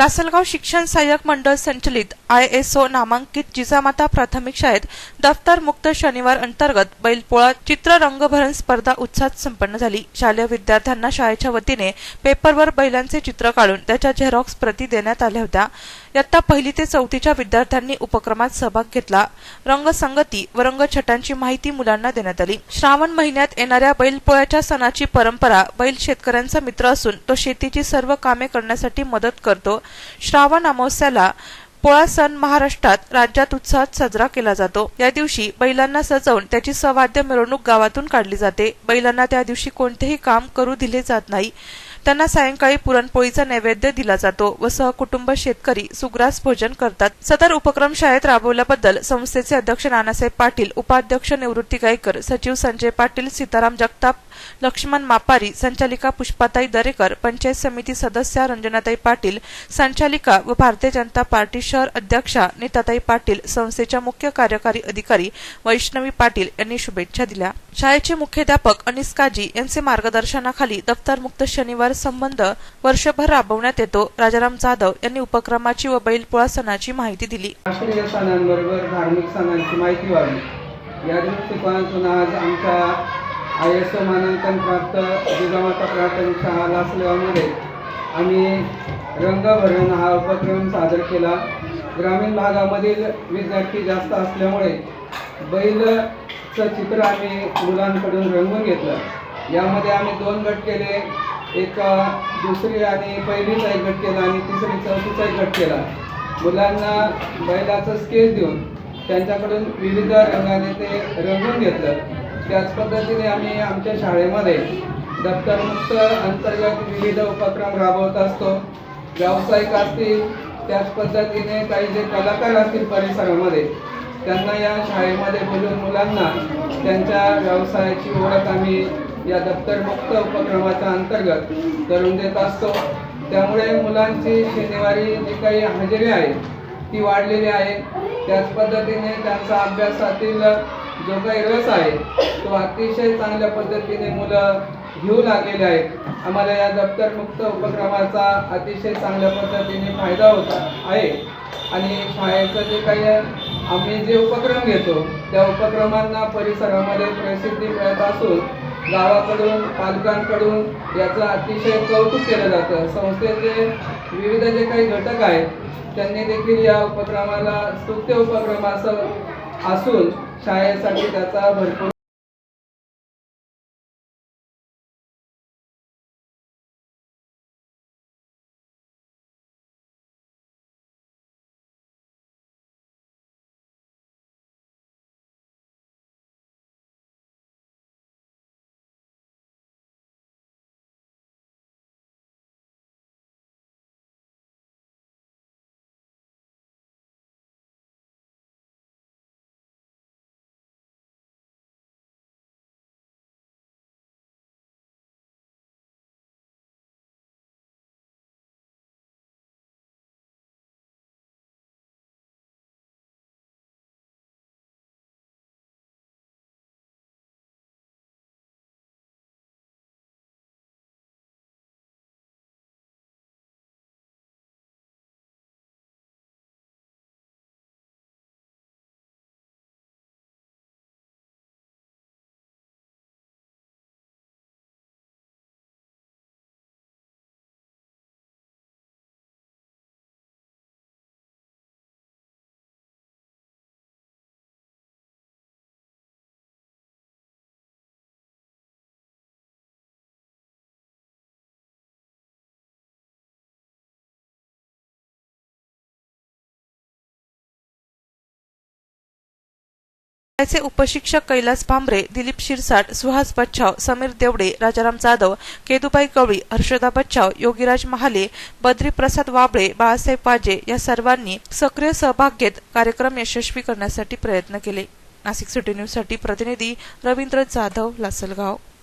लासलगाव शिक्षण सहाय्यक मंडळ संचलित आय एस ओ नामांकित जिजामाता प्राथमिक शाळेत दफ्तर मुक्त शनिवार अंतर्गत बैलपोळा चित्र रंगभरण स्पर्धा उत्साहात संपन्न झाली. शालेय विद्यार्थ्यांना शाळेच्या वतीने पेपरवर बैलांचे चित्र काढून त्याच्या झेरॉक्स प्रती देण्यात आल्या होत्या. इयत्ता पहिली ते चौथीच्या विद्यार्थ्यांनी उपक्रमात सहभाग घेतला. रंगसंगती व रंगछटांची माहिती मुलांना देण्यात आली. श्रावण महिन्यात येणाऱ्या बैलपोळ्याच्या सणाची परंपरा बैल शेतकऱ्यांचा मित्र असून तो शेतीची सर्व कामे करण्यासाठी मदत करतो. श्रावण अमावस्याला पोळा सण महाराष्ट्रात राज्यात उत्साहात साजरा केला जातो. या दिवशी बैलांना सजवून त्याची सवाद्य मिरवणूक गावातून काढली जाते. बैलांना त्या दिवशी कोणतेही काम करू दिले जात नाही. त्यांना सायंकाळी पुरणपोळीचा नैवेद्य दिला जातो व सहकुटुंब शेतकरी सुग्रास भोजन करतात. सदर उपक्रम शाळेत राबवल्याबद्दल संस्थेचे अध्यक्ष नानासाहेब पाटील उपाध्यक्ष निवृत्ती गायकर सचिव संजय पाटील सीताराम जगताप लक्ष्मण मापारी संचालिका पुष्पाताई दरेकर पंचायत समिती सदस्या रंजनाताई पाटील संचालिका व भारतीय जनता पार्टी शहर अध्यक्षा नीताताई पाटील संस्थेच्या मुख्य कार्यकारी अधिकारी वैष्णवी पाटील यांनी शुभेच्छा दिल्या. शाळेचे मुख्याध्यापक अनिस काजी यांचे मार्गदर्शनाखाली दफ्तर मुक्त शनिवार संबंध वर्षभर राबवण्यात येतो. राजाराम जाधव यांनी उपक्रमाची व बैलपोळा सणाची माहिती दिली. राष्ट्रीय सणांबरोबर धार्मिक सणांची माहिती व्हावी या दृष्टिकोनातून आज आमच्या आय एस ओ मानांकन प्राप्त जिजामाता प्राथमिक शाळा लासलेवामध्ये आम्ही रंगभरण हा उपक्रम सादर केला. ग्रामीण भागामधील विद्यार्थी जास्त असल्यामुळे बैलचं चित्र आम्ही मुलांकडून रंगून घेतलं. यामध्ये आम्ही दोन गट केले. एक दुसरी आणि पहिलीचा एक गट केला आणि तिसरी चौथीचा एक गट केला. मुलांना बैलाचं स्केच देऊन त्यांच्याकडून विविध रंगाने ते रंगवून घेतलं. त्याच पद्धतीने आम्ही आमच्या शाळेमध्ये दप्तरमुक्त अंतर्गत विविध उपक्रम राबवत असतो. व्यावसायिक असतील त्याच पद्धतीने काही जे कलाकार असतील परिसरामध्ये त्यांना या शाळेमध्ये बोलून मुलांना त्यांच्या व्यवसायाची ओळख आम्ही या दप्तरमुक्त उपक्रमाच्या अंतर्गत करून देत असतो. त्यामुळे मुलांची शनिवारी जी काही हजेरी आहे ती वाढलेली आहे. त्याच पद्धतीने त्यांचा अभ्यासातील जो काही रस आहे तो अतिशय चांगल्या पद्धतीने मुलं घेऊ लागलेले आहेत. आम्हाला या दप्तरमुक्त उपक्रमाचा अतिशय चांगल्या पद्धतीने फायदा होता आहे. आणि शाळेचं जे काही आम्ही जे उपक्रम घेतो त्या उपक्रमांना परिसरामध्ये प्रसिद्धी मिळत असून गावाकडून पालकांकडून याचं अतिशय कौतुक केलं जातं. संस्थेचे विविध जे काही घटक आहेत त्यांनी देखील या उपक्रमाला स्तुत्य उपक्रम असं असून शाळेसाठी त्याचा भरपूर शाळेचे उपशिक्षक कैलास भांबरे दिलीप शिरसाट सुहास बच्छाव समीर देवडे राजाराम जाधव केदुबाई कवळी हर्षदा बच्छाव योगीराज महाले बद्री प्रसाद वाबळे बाळासाहेब वाजे या सर्वांनी सक्रिय सहभाग घेत कार्यक्रम यशस्वी करण्यासाठी प्रयत्न केले. नाशिक सिटी न्यूजसाठी प्रतिनिधी रवींद्र जाधव लासलगाव.